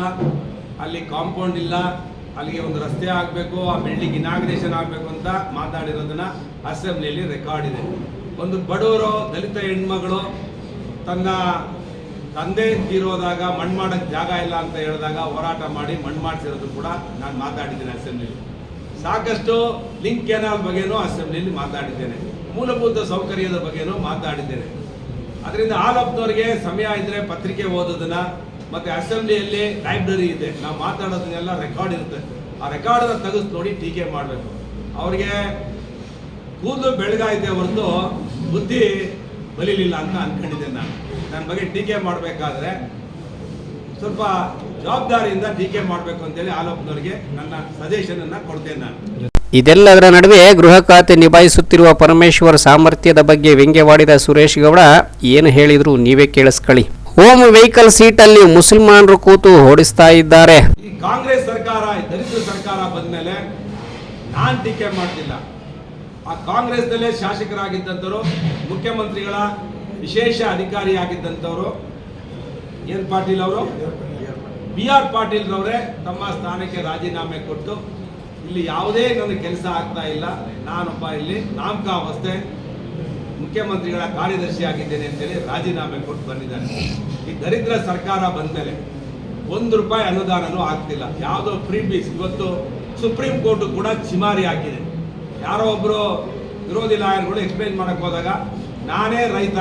ಅಲ್ಲಿ ಕಾಂಪೌಂಡ್ ಇಲ್ಲ ಅಲ್ಲಿಗೆ ಒಂದು ರಸ್ತೆ ಆಗಬೇಕು, ಆ ಬಿಲ್ಡಿಂಗ್ ಇನಾಗ್ರೇಷನ್ ಆಗಬೇಕು ಅಂತ ಮಾತಾಡಿರೋದನ್ನ ಅಸೆಂಬ್ಲಿಯಲ್ಲಿ ರೆಕಾರ್ಡ್ ಇದೆ. ಒಂದು ಬಡವರು, ದಲಿತ ಹೆಣ್ಮಗಳು ತನ್ನ ತಂದೆ ತೀರೋದಾಗ ಮಣ್ಣು ಮಾಡೋಕ್ಕೆ ಜಾಗ ಇಲ್ಲ ಅಂತ ಹೇಳಿದಾಗ ಹೋರಾಟ ಮಾಡಿ ಮಣ್ಣು ಮಾಡಿಸಿರೋದು ಕೂಡ ನಾನು ಮಾತಾಡಿದ್ದೇನೆ ಅಸೆಂಬ್ಲಿಯಲ್ಲಿ. ಸಾಕಷ್ಟು ಲಿಂಕ್ ಕೆನಾಲ್ ಬಗ್ಗೆನೂ ಅಸೆಂಬ್ಲಿಯಲ್ಲಿ ಮಾತಾಡಿದ್ದೇನೆ. ಮೂಲಭೂತ ಸೌಕರ್ಯದ ಬಗ್ಗೆನೂ ಮಾತಾಡಿದ್ದೇನೆ. ಅದರಿಂದ ಆಲಪ್ನವ್ರಿಗೆ ಸಮಯ ಇದ್ರೆ ಪತ್ರಿಕೆ ಓದೋದನ್ನ ಮತ್ತೆ ಅಸೆಂಬ್ಲಿಯಲ್ಲಿ ಲೈಬ್ರರಿ ಇದೆ. ನಾವು ಮಾತಾಡೋದನ್ನೆಲ್ಲ ರೆಕಾರ್ಡ್ ಇರುತ್ತೆ. ಆ ರೆಕಾರ್ಡನ್ನ ತೆಗೆದು ನೋಡಿ ಟೀಕೆ ಮಾಡಬೇಕು. ಅವ್ರಿಗೆ ಕೂದಲು ಬೆಳಗಾಯಿದೆ ಹೊರತು ಬುದ್ಧಿ ಬಲಿಲಿಲ್ಲ ಅಂತ ಅನ್ಕೊಂಡಿದ್ದೆ ನಾನು. ನನ್ನ ಬಗ್ಗೆ ಟೀಕೆ ಮಾಡಬೇಕಾದ್ರೆ ಸ್ವಲ್ಪ ಜವಾಬ್ದಾರಿಯಿಂದ ಟೀಕೆ ಮಾಡಬೇಕು ಅಂತೇಳಿ ಆಲೋಪನವರಿಗೆ ನನ್ನ ಸಜೆಷನ್ ಅನ್ನ ಕೊಡ್ತೇನೆ ನಾನು. ಇದೆಲ್ಲದರ ನಡುವೆ ಗೃಹ ಖಾತೆ ನಿಭಾಯಿಸುತ್ತಿರುವ ಪರಮೇಶ್ವರ್ ಸಾಮರ್ಥ್ಯದ ಬಗ್ಗೆ ವ್ಯಂಗ್ಯವಾಡಿದ ಸುರೇಶ್ ಗೌಡ ಏನು ಹೇಳಿದರೂ ನೀವೇ ಕೇಳಿಸ್ಕೊಳ್ಳಿ. ಹೋಮ್ ವೆಹಿಕಲ್ ಸೀಟಲ್ಲಿ ಮುಸಲ್ಮಾನರು ಕೂತು ಓಡಿಸ್ತಾ ಇದ್ದಾರೆ. ಈ ಕಾಂಗ್ರೆಸ್ ಸರ್ಕಾರ ದಲಿತ ಸರ್ಕಾರ ಬಂದ್ಮೇಲೆ ನಾನ್ ಟೀಕೆ ಮಾಡ್ತಿಲ್ಲ. ಆ ಕಾಂಗ್ರೆಸ್ನಲ್ಲೇ ಶಾಸಕರಾಗಿದ್ದಂಥವರು, ಮುಖ್ಯಮಂತ್ರಿಗಳ ವಿಶೇಷ ಅಧಿಕಾರಿಯಾಗಿದ್ದಂಥವರು ಎನ್ ಪಾಟೀಲ್ ಅವರು. ಬಿ ಆರ್ ಪಾಟೀಲ್ ರವರೇ ತಮ್ಮ ಸ್ಥಾನಕ್ಕೆ ರಾಜೀನಾಮೆ ಕೊಟ್ಟು, ಇಲ್ಲಿ ಯಾವುದೇ ನನ್ನ ಕೆಲಸ ಆಗ್ತಾ ಇಲ್ಲ, ನಾನೊಬ್ಬ ಇಲ್ಲಿ ನಾಮಕಾವಸ್ಥೆ ಮುಖ್ಯಮಂತ್ರಿಗಳ ಕಾರ್ಯದರ್ಶಿ ಆಗಿದ್ದೇನೆ ಅಂತೇಳಿ ರಾಜೀನಾಮೆ ಕೊಟ್ಟು ಬಂದಿದ್ದಾರೆ. ಈ ದರಿದ್ರ ಸರ್ಕಾರ ಬಂದ ಮೇಲೆ ಒಂದು ರೂಪಾಯಿ ಅನುದಾನನೂ ಆಗ್ತಿಲ್ಲ. ಯಾವುದೋ ಫ್ರೀ ಬೀಸ್ ಇವತ್ತು ಸುಪ್ರೀಂ ಕೋರ್ಟ್ ಕೂಡ ಚಿಮಾರಿ ಹಾಕಿದೆ. ಯಾರೋ ಒಬ್ಬರು ವಿರೋಧಿ ಲಾಯರ್ಗಳು ಎಕ್ಸ್ಪ್ಲೈನ್ ಮಾಡಕ್ ಹೋದಾಗ, ನಾನೇ ರೈತ,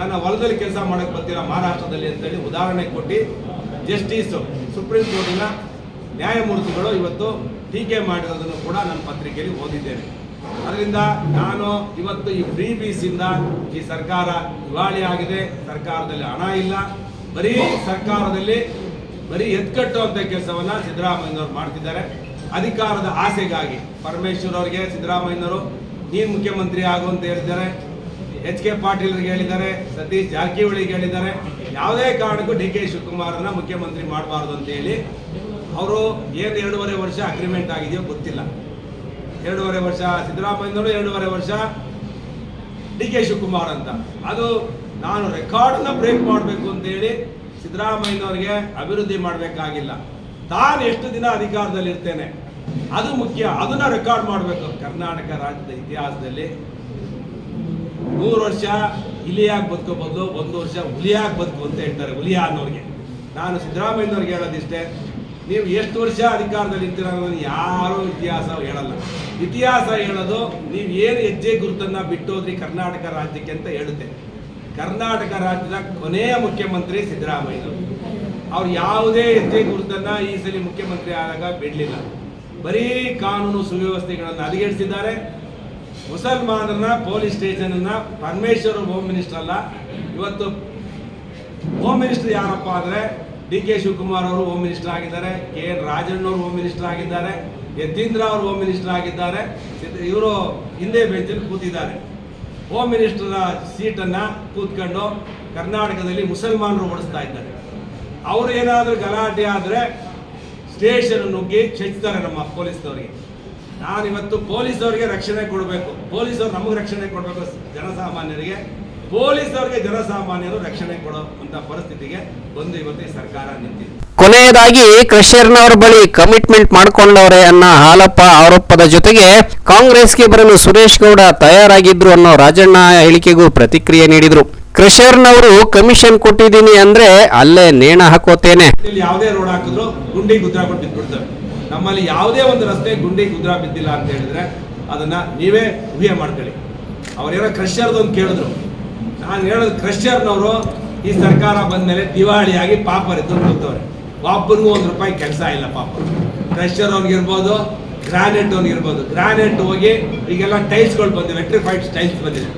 ನನ್ನ ಹೊಲದಲ್ಲಿ ಕೆಲಸ ಮಾಡಕ್ ಬರ್ತೀರ ಮಹಾರಾಷ್ಟ್ರದಲ್ಲಿ ಅಂತೇಳಿ ಉದಾಹರಣೆ ಕೊಟ್ಟು ಜಸ್ಟಿಸ್ ಸುಪ್ರೀಂ ಕೋರ್ಟಿನ ನ್ಯಾಯಮೂರ್ತಿಗಳು ಇವತ್ತು ಟೀಕೆ ಮಾಡಿರೋದನ್ನು ಕೂಡ ನನ್ನ ಪತ್ರಿಕೆಯಲ್ಲಿ ಓದಿದ್ದೇನೆ. ಅದರಿಂದ ನಾನು ಇವತ್ತು ಈ ಫ್ರೀ ಬೀಸಿಂದ ಈ ಸರ್ಕಾರ ದಿವಾಳಿ ಆಗಿದೆ. ಸರ್ಕಾರದಲ್ಲಿ ಹಣ ಇಲ್ಲ. ಬರೀ ಸರ್ಕಾರದಲ್ಲಿ ಬರೀ ಎತ್ಕಟ್ಟುವಂತ ಕೆಲಸವನ್ನ ಸಿದ್ದರಾಮಯ್ಯನವರು ಮಾಡ್ತಿದ್ದಾರೆ. ಅಧಿಕಾರದ ಆಸೆಗಾಗಿ ಪರಮೇಶ್ವರ್ ಅವರಿಗೆ, ಸಿದ್ದರಾಮಯ್ಯನವರು, ನೀನು ಮುಖ್ಯಮಂತ್ರಿ ಆಗು ಅಂತ ಹೇಳಿದ್ದಾರೆ. ಎಚ್ ಕೆ ಪಾಟೀಲ್ರಿಗೆ ಹೇಳಿದ್ದಾರೆ, ಸತೀಶ್ ಜಾರಕಿಹೊಳಿಗೆ ಹೇಳಿದ್ದಾರೆ. ಯಾವುದೇ ಕಾರಣಕ್ಕೂ ಡಿ ಕೆ ಶಿವಕುಮಾರನ್ನ ಮುಖ್ಯಮಂತ್ರಿ ಮಾಡಬಾರ್ದು ಅಂತ ಹೇಳಿ, ಅವರು ಏನು ಎರಡೂವರೆ ವರ್ಷ ಅಗ್ರಿಮೆಂಟ್ ಆಗಿದೆಯೋ ಗೊತ್ತಿಲ್ಲ. ಎರಡೂವರೆ ವರ್ಷ, ಸಿದ್ದರಾಮಯ್ಯನವರು ಎರಡೂವರೆ ವರ್ಷ, ಡಿ ಕೆ ಶಿವಕುಮಾರ್ ಅಂತ. ಅದು ನಾನು ರೆಕಾರ್ಡನ್ನ ಬ್ರೇಕ್ ಮಾಡಬೇಕು ಅಂತ ಹೇಳಿ ಸಿದ್ದರಾಮಯ್ಯನವರಿಗೆ ಅಭಿವೃದ್ಧಿ ಮಾಡಬೇಕಾಗಿಲ್ಲ. ತಾನು ಎಷ್ಟು ದಿನ ಅಧಿಕಾರದಲ್ಲಿ ಇರ್ತೇನೆ ಅದು ಮುಖ್ಯ. ಅದನ್ನ ರೆಕಾರ್ಡ್ ಮಾಡಬೇಕು ಕರ್ನಾಟಕ ರಾಜ್ಯದ ಇತಿಹಾಸದಲ್ಲಿ. ನೂರು ವರ್ಷ ಇಲಿಯಾಗಿ ಬದುಕೋ ಒಂದು ವರ್ಷ ಹುಲಿಯಾಗಿ ಬದುಕು ಅಂತ ಹೇಳ್ತಾರೆ ಹುಲಿಯ ಅನ್ನೋರಿಗೆ. ನಾನು ಸಿದ್ದರಾಮಯ್ಯನವ್ರಿಗೆ ಹೇಳೋದಿಷ್ಟೇ ನೀವು ಎಷ್ಟು ವರ್ಷ ಅಧಿಕಾರದಲ್ಲಿ ಇರ್ತೀರ ಅನ್ನೋದನ್ನು ಯಾರೂ ಇತಿಹಾಸ ಹೇಳಲ್ಲ. ಇತಿಹಾಸ ಹೇಳೋದು ನೀವು ಏನು ಹೆಜ್ಜೆ ಗುರುತನ್ನು ಬಿಟ್ಟೋದ್ರಿ ಕರ್ನಾಟಕ ರಾಜ್ಯಕ್ಕೆ ಅಂತ ಹೇಳುತ್ತೆ. ಕರ್ನಾಟಕ ರಾಜ್ಯದ ಕೊನೆಯ ಮುಖ್ಯಮಂತ್ರಿ ಸಿದ್ದರಾಮಯ್ಯ. ಅವ್ರು ಯಾವುದೇ ಹೆಜ್ಜೆ ಗುರುತನ್ನು ಈ ಸಲ ಮುಖ್ಯಮಂತ್ರಿ ಆದಾಗ ಬಿಡಲಿಲ್ಲ. ಬರೀ ಕಾನೂನು ಸುವ್ಯವಸ್ಥೆಗಳನ್ನು ಹದಗೆಡಿಸಿದ್ದಾರೆ. ಮುಸಲ್ಮಾನರನ್ನ ಪೊಲೀಸ್ ಸ್ಟೇಷನನ್ನು ಪರಮೇಶ್ವರ್ ಹೋಮ್ ಮಿನಿಸ್ಟರ್ ಅಲ್ಲ, ಇವತ್ತು ಹೋಮ್ ಮಿನಿಸ್ಟರ್ ಯಾರಪ್ಪ ಅಂದ್ರೆ ಡಿ ಕೆ ಶಿವಕುಮಾರ್ ಅವರು ಹೋಮ್ ಮಿನಿಸ್ಟರ್ ಆಗಿದ್ದಾರೆ, ಕೆ ಎನ್ ರಾಜಣ್ಣ ಅವರು ಹೋಮ್ ಮಿನಿಸ್ಟರ್ ಆಗಿದ್ದಾರೆ, ಯತೀಂದ್ರ ಅವರು ಹೋಮ್ ಮಿನಿಸ್ಟರ್ ಆಗಿದ್ದಾರೆ ಇವರು ಹಿಂದೆ ಬೆಂಚಲ್ಲಿ ಕೂತಿದ್ದಾರೆ. ಹೋಮ್ ಮಿನಿಸ್ಟರ್ ಸೀಟನ್ನು ಕೂತ್ಕೊಂಡು ಕರ್ನಾಟಕದಲ್ಲಿ ಮುಸಲ್ಮಾನರು ಓಡಿಸ್ತಾ ಇದ್ದಾರೆ. ಅವರು ಏನಾದರೂ ಗಲಾಟೆ ಆದರೆ ಸ್ಟೇಷನ್ ನುಗ್ಗಿ ಚಚ್ತಾರೆ ನಮ್ಮ ಪೊಲೀಸ್ನವರಿಗೆ. ನಾನಿವತ್ತು ಪೊಲೀಸವರಿಗೆ ರಕ್ಷಣೆ ಕೊಡಬೇಕು. ಪೊಲೀಸರು ನಮಗೆ ರಕ್ಷಣೆ ಕೊಡಬೇಕು, ಜನಸಾಮಾನ್ಯರಿಗೆ. ಪೊಲೀಸರಿಗೆ ಜನಸಾಮಾನ್ಯರು ರಕ್ಷಣೆ ಕೊಡೋ ಅಂತ ಪರಿಸ್ಥಿತಿಗೆ ಬಂದು ಇವತ್ತು ಸರ್ಕಾರ ನಿಂತಿದೆ. ಕೊನೆಯದಾಗಿ ಕೃಷ್ಣರ್ನವರ ಬಳಿ ಕಮಿಟ್ಮೆಂಟ್ ಮಾಡ್ಕೊಂಡವ್ರೆ ಅನ್ನ ಹಾಲಪ್ಪ ಆರೋಪದ ಜೊತೆಗೆ ಕಾಂಗ್ರೆಸ್ಗೆ ಬರಲು ಸುರೇಶ್ ಗೌಡ ತಯಾರಾಗಿದ್ರು ಅನ್ನೋ ರಾಜಣ್ಣ ಹೇಳಿಕೆಗೂ ಪ್ರತಿಕ್ರಿಯೆ ನೀಡಿದ್ರು. ಕೃಷ್ಣರ್ನವರು ಕಮಿಷನ್ ಕೊಟ್ಟಿದ್ದೀನಿ ಅಂದ್ರೆ ಅಲ್ಲೇ ನೇಣ ಹಾಕೋತೇನೆ. ಯಾವುದೇ ರೋಡ್ ಹಾಕಿದ್ರು ಗುಂಡಿ ಗುದ್ರ ಬಿಡ್ತಾರೆ ನಮ್ಮಲ್ಲಿ ಯಾವುದೇ ಒಂದು ರಸ್ತೆ ಗುಂಡಿ ಗುದ್ರ ಬಿದ್ದಿಲ್ಲ ಅಂತ ಹೇಳಿದ್ರೆ ಅದನ್ನ ನೀವೇ ಊಹೆ ಮಾಡ್ಕೊಳ್ಳಿ. ಅವ್ರೇನೋ ಕ್ರಷರ್ದು ಕೇಳಿದ್ರು. ನಾನು ಹೇಳೋದು ಕ್ರಷರ್ನವರು ಈ ಸರ್ಕಾರ ಬಂದ್ಮೇಲೆ ದಿವಾಳಿಯಾಗಿ ಪಾಪರಿದ್ದು ಕೂತವ್ರೆ ಒಬ್ಬರಿಗೂ ಒಂದು ರೂಪಾಯಿ ಕೆಲಸ ಇಲ್ಲ ಪಾಪ. ಕ್ರಷರ್ ಅವ್ನಿಗಿರ್ಬೋದು ಗ್ರಾನೈಟ್ ಅವ್ನಿಗಿರ್ಬೋದು ಗ್ರಾನೈಟ್ ಹೋಗಿ ಈಗೆಲ್ಲ ಟೈಲ್ಸ್ಗಳು ಬಂದಿವೆ ಎಲೆಕ್ಟ್ರಿಫೈಡ್ ಟೈಲ್ಸ್ ಬಂದಿದೆ.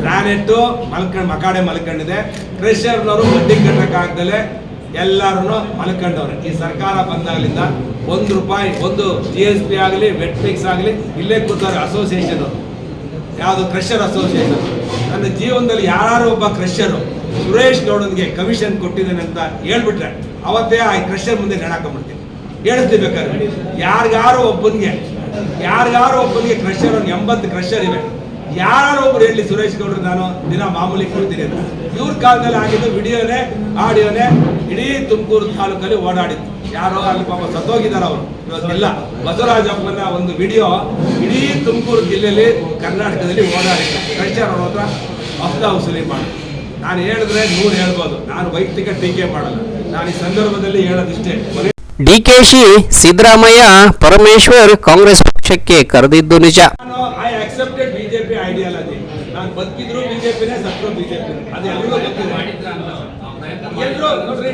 ಗ್ರಾನೆಟ್ಟು ಮಲ್ಕೊಂಡು, ಮಕಾಡೆ ಮಲ್ಕಂಡಿದೆ. ಕ್ರಷರ್ನವರು ಬಡ್ಡಿ ಕಟ್ಟಕ್ಕಾಗ್ದಲೆ ಎಲ್ಲರೂ ಮಲ್ಕೊಂಡವ್ರೆ. ಈ ಸರ್ಕಾರ ಬಂದಾಗಲಿಂದ ಒಂದು ರೂಪಾಯಿ, ಒಂದು ಜಿ ಎಸ್ ಪಿ ಆಗಲಿ ವೆಟ್ ಮಿಕ್ಸ್ ಆಗಲಿ, ಇಲ್ಲೇ ಕೂತವ್ರೆ ಅಸೋಸಿಯೇಷನ್ ಯಾವುದು ಕ್ರಷರ್ ಅಸೋಸಿಯೇಷನ್ ನನ್ನ ಜೀವನದಲ್ಲಿ ಯಾರು ಒಬ್ಬ ಕ್ರಷರು ಸುರೇಶ್ ಗೌಡನ್ಗೆ ಕಮಿಷನ್ ಕೊಟ್ಟಿದ್ದೇನೆ ಅಂತ ಹೇಳ್ಬಿಟ್ರೆ ಅವತ್ತೇ ಆ ಕ್ರಷರ್ ಮುಂದೆ ನೆಡಾಕೊಂಡ್ಬಿಡ್ತೀನಿ. ಹೇಳಿಸ್ತೀವಿ ಬೇಕಾದ್ರೆ. ಯಾರಿಗಾರು ಒಬ್ಬನಿಗೆ ಯಾರಿಗಾರು ಒಬ್ಬನಿಗೆ ಕ್ರಷರ್ ಒಂದು ಎಂಬತ್ತು ಕ್ರಷರ್ ಇವೆ. ಯಾರು ಒಬ್ರು ಹೇಳಿ ಸುರೇಶ್ ಗೌಡ್ರು ನಾನು ದಿನ ಮಾಮೂಲಿ ಕೊಡ್ತೀನಿ ಅಂತ. ಇವ್ರ ಕಾಲದಲ್ಲಿ ಆಗಿದ್ದು ವಿಡಿಯೋನೇ, ಆಡಿಯೋನೇ ಇಡೀ ತುಮಕೂರು ತಾಲೂಕಲ್ಲಿ ಓಡಾಡಿತ್ತು. ಯಾರೋ ಅಲ್ಲಿ ಪಾಪ ಸತ್ತೋಗಿದ್ದಾರೆ ಅವರು. ಇವತ್ತಿಲ್ಲ ಬಸವರಾಜಪ್ಪನ ಒಂದು ವಿಡಿಯೋ ಇಡೀ ತುಮಕೂರು ಜಿಲ್ಲೆಯಲ್ಲಿ ಕರ್ನಾಟಕದಲ್ಲಿ ಓಡಾಡಿತ್ತು ಕಲ್ಚರ್ ಅವ್ರ ಹತ್ರ ಅಫ್ದ ವಸೂಲಿ ಮಾಡಿ. ನಾನು ಹೇಳಿದ್ರೆ ನೂರು ಹೇಳ್ಬೋದು. ನಾನು ವೈಯಕ್ತಿಕ ಟೀಕೆ ಮಾಡಲ್ಲ. ನಾನು ಈ ಸಂದರ್ಭದಲ್ಲಿ ಹೇಳೋದಿಷ್ಟೇ. ಕೆ ಡಿಕೆಶಿ ಸಿದ್ದರಾಮಯ್ಯ ಪರಮೇಶ್ವರ್ ಕಾಂಗ್ರೆಸ್ ಪಕ್ಷಕ್ಕೆ ಕರೆದಿದ್ದು ನಿಜ. ಐ ಅಕ್ಸೆಪ್ಟೆಡ್ ಬಿಜೆಪಿ ಐಡಿಯಾಲಜಿ ನಾನು ಬದುಕಿದ್ರು ಬಿಜೆಪಿನೇ ಸತ್ರು ಬಿಜೆಪಿ ಅದು ಎಲ್ಲರೂ ಗೊತ್ತಿದೆ. ಎಲ್ಲರೂ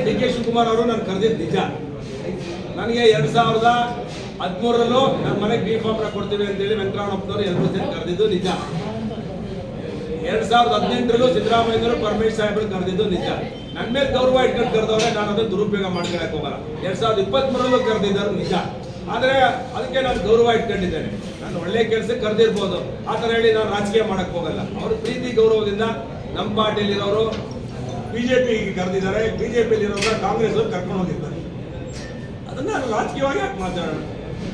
ಡಿ ಕೆ ಶಿವಕುಮಾರ್ ಅವರು ನಾನು ಕರೆದಿದ್ದು ನಿಜ. ನನಗೆ ಎರಡ್ ಸಾವಿರದ ಹದಿಮೂರರಲ್ಲೂ ನನ್ನ ಮನೆಗೆ ಬಿ ಫಾರ್ಮ್ ಕೊಡ್ತೀವಿ ಅಂತೇಳಿ ವೆಂಕಟರಮಣಪ್ಪನವರು ಎರಡು ಸೇರಿ ಕರೆದಿದ್ದು ನಿಜ. ಎರಡ್ ಸಾವಿರದ ಹದಿನೆಂಟರಲ್ಲೂ ಸಿದ್ದರಾಮಯ್ಯನವರು ಪರಮೇಶ್ ಸಾಹೇಬರು ಕರೆದಿದ್ದು ನಿಜ. ನನ್ನ ಮೇಲೆ ಗೌರವ ಇಟ್ಕೊಂಡು ಕರೆದವ್ರೆ, ನಾನು ಅದನ್ನು ದುರುಪಯೋಗ ಮಾಡ್ಕೊಳಕ್ ಹೋಗಲ್ಲ. ಎರಡ್ ಸಾವಿರದ ಇಪ್ಪತ್ಮೂರರಲ್ಲೂ ಕರೆದಿದ್ದಾರೆ ನಿಜ. ಆದ್ರೆ ಅದಕ್ಕೆ ನಾನು ಗೌರವ ಇಟ್ಕೊಂಡಿದ್ದೇನೆ. ನಾನು ಒಳ್ಳೆ ಕೆಲಸಕ್ಕೆ ಕರೆದಿರ್ಬೋದು. ಆ ಥರ ಹೇಳಿ ನಾನು ರಾಜಕೀಯ ಮಾಡಕ್ ಹೋಗಲ್ಲ. ಅವ್ರ ಪ್ರೀತಿ, ಗೌರವದಿಂದ ನಮ್ಮ ಪಾರ್ಟಿಯಲ್ಲಿರೋರು, ಬಿಜೆಪಿ ಕರೆದಿದ್ದಾರೆ. ಬಿಜೆಪಿಯಲ್ಲಿರೋರ ಕಾಂಗ್ರೆಸ್ ಅವರು ಕರ್ಕೊಂಡು ಹೋಗಿದ್ದಾರೆ ಅದನ್ನ ನಾನು ರಾಜಕೀಯವಾಗಿ ಯಾಕೆ ಮಾತಾಡೋಣ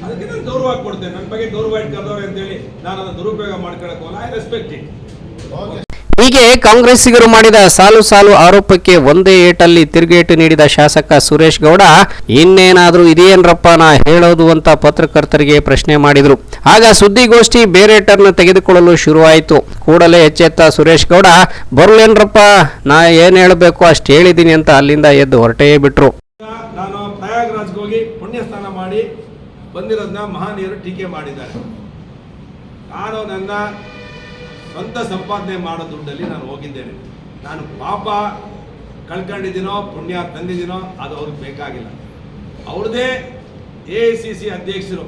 ಅದಕ್ಕೆ ನಾನು ಗೌರವ ಕೊಡ್ತೇನೆ. ನನ್ನ ಬಗ್ಗೆ ಗೌರವ ಇಟ್ಕೊಂಡವ್ರೆ ಅಂತೇಳಿ ನಾನು ಅದನ್ನು ದುರುಪಯೋಗ ಮಾಡ್ಕೊಳಕ್ ಹೋಗಲ್ಲ. ಐ ರೆಸ್ಪೆಕ್ಟ್ ಇಟ್ ಹೀಗೆ ಕಾಂಗ್ರೆಸ್ಸಿಗರು ಮಾಡಿದ ಸಾಲು ಸಾಲು ಆರೋಪಕ್ಕೆ ಒಂದೇ ಏಟಲ್ಲಿ ತಿರುಗೇಟು ನೀಡಿದ ಶಾಸಕ ಸುರೇಶ್ ಗೌಡ ಇನ್ನೇನಾದ್ರೂ ಇದೇನ್ರಪ್ಪ ನಾ ಹೇಳೋದು ಅಂತ ಪತ್ರಕರ್ತರಿಗೆ ಪ್ರಶ್ನೆ ಮಾಡಿದ್ರು. ಆಗ ಸುದ್ದಿಗೋಷ್ಠಿ ಬೇರೆ ಟರ್ನ್ ತೆಗೆದುಕೊಳ್ಳಲು ಶುರುವಾಯಿತು. ಕೂಡಲೇ ಎಚ್ಚೆತ್ತ ಸುರೇಶ್ ಗೌಡ ಬರ್ಲೇನ್ರಪ್ಪ ನಾ ಏನು ಹೇಳಬೇಕು ಅಷ್ಟು ಹೇಳಿದ್ದೀನಿ ಅಂತ ಅಲ್ಲಿಂದ ಎದ್ದು ಹೊರಟೇ ಬಿಟ್ರು. ನಾನು ಪ್ರಯಾಗ್ರಾಜ್ಗೆ ಹೋಗಿ ಪುಣ್ಯ ಸ್ನಾನ ಮಾಡಿ ಬಂದಿರೋದನ್ನ ಮಹನೀಯರು ಟೀಕೆ ಮಾಡಿದ್ದಾರೆ. ನಾನು ನನ್ನ ಸ್ವಂತ ಸಂಪಾದನೆ ಮಾಡೋ ದುಡ್ಡಲ್ಲಿ ನಾನು ಹೋಗಿದ್ದೇನೆ. ನಾನು ಪಾಪ ಕಳ್ಕೊಂಡಿದ್ದೀನೋ, ಪುಣ್ಯ ತಂದಿದ್ದೀನೋ, ಅದು ಅವ್ರಿಗೆ ಬೇಕಾಗಿಲ್ಲ. ಅವ್ರದ್ದೇ ಎ ಐ ಸಿ ಸಿ ಅಧ್ಯಕ್ಷರು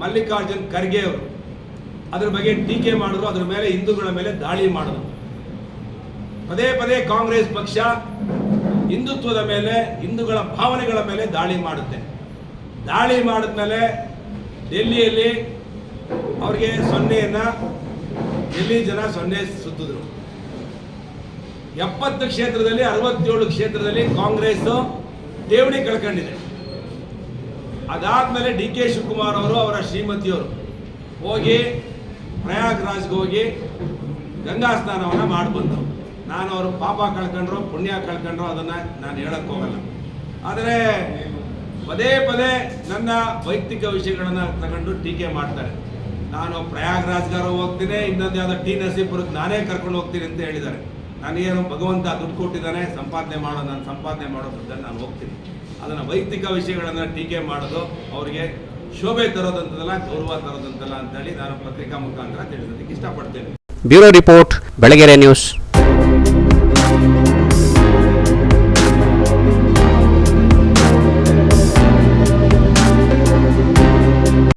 ಮಲ್ಲಿಕಾರ್ಜುನ್ ಖರ್ಗೆ ಅವರು ಅದ್ರ ಬಗ್ಗೆ ಟೀಕೆ ಮಾಡಿದ್ರು, ಅದ್ರ ಮೇಲೆ ಹಿಂದೂಗಳ ಮೇಲೆ ದಾಳಿ ಮಾಡಿದ್ರು. ಪದೇ ಪದೇ ಕಾಂಗ್ರೆಸ್ ಪಕ್ಷ ಹಿಂದುತ್ವದ ಮೇಲೆ, ಹಿಂದೂಗಳ ಭಾವನೆಗಳ ಮೇಲೆ ದಾಳಿ ಮಾಡುತ್ತೆ. ದಾಳಿ ಮಾಡಿದ್ಮೇಲೆ ಡೆಲ್ಲಿಯಲ್ಲಿ ಅವ್ರಿಗೆ ಸೊನ್ನೆಯನ್ನು ಡೆಲ್ಲಿ ಜನ ಸೊನ್ನೆ ಸುತ್ತಿದ್ರು. ಎಪ್ಪತ್ತು ಕ್ಷೇತ್ರದಲ್ಲಿ, ಅರವತ್ತೇಳು ಕ್ಷೇತ್ರದಲ್ಲಿ ಕಾಂಗ್ರೆಸ್ ಠೇವಣಿ ಕಳ್ಕೊಂಡಿದೆ. ಅದಾದ್ಮೇಲೆ ಡಿ ಕೆ ಶಿವಕುಮಾರ್ ಅವರು ಅವರ ಶ್ರೀಮತಿಯವರು ಹೋಗಿ ಪ್ರಯಾಗ್ರಾಜ್ಗೆ ಹೋಗಿ ಗಂಗಾ ಸ್ನಾನವನ್ನು ಮಾಡಿ ಬಂದರು ನಾನು ಅವರು ಪಾಪ ಕಳ್ಕೊಂಡ್ರು, ಪುಣ್ಯ ಕಳ್ಕೊಂಡ್ರು, ಅದನ್ನು ನಾನು ಹೇಳಕ್ಕೆ ಹೋಗಲ್ಲ ಆದರೆ ಪದೇ ಪದೇ ನನ್ನ ವೈಯಕ್ತಿಕ ವಿಷಯಗಳನ್ನು ತಗೊಂಡು ಟೀಕೆ ಮಾಡ್ತಾರೆ. ನಾನು ಪ್ರಯಾಗ್ರಾಜ್ಗಾರ ಹೋಗ್ತೀನಿ, ಇನ್ನೊಂದು ಯಾವುದೋ ಟಿ ನರಸೀಪುರಕ್ಕೆ ನಾನೇ ಕರ್ಕೊಂಡು ಹೋಗ್ತೀನಿ ಅಂತ ಹೇಳಿದ್ದಾರೆ. ನಾನೇನು ಭಗವಂತ ದುಡ್ಡು ಕೊಟ್ಟಿದ್ದಾನೆ, ಸಂಪಾದನೆ ಮಾಡೋ, ನಾನು ಸಂಪಾದನೆ ಮಾಡೋ ನಾನು ಹೋಗ್ತೀನಿ. ಅದನ್ನು ವೈಯಕ್ತಿಕ ವಿಷಯಗಳನ್ನು ಟೀಕೆ ಮಾಡೋದು ಅವರಿಗೆ ಶೋಭೆ ತರೋದಂತದಲ್ಲ, ಗೌರವ ತರೋದಂತಲ್ಲ ಅಂತೇಳಿ ನಾನು ಪತ್ರಿಕಾ ಮುಖಾಂತರ ತಿಳಿಸೋದಕ್ಕೆ ಇಷ್ಟಪಡ್ತೇನೆ. Bureau report, Belagere news.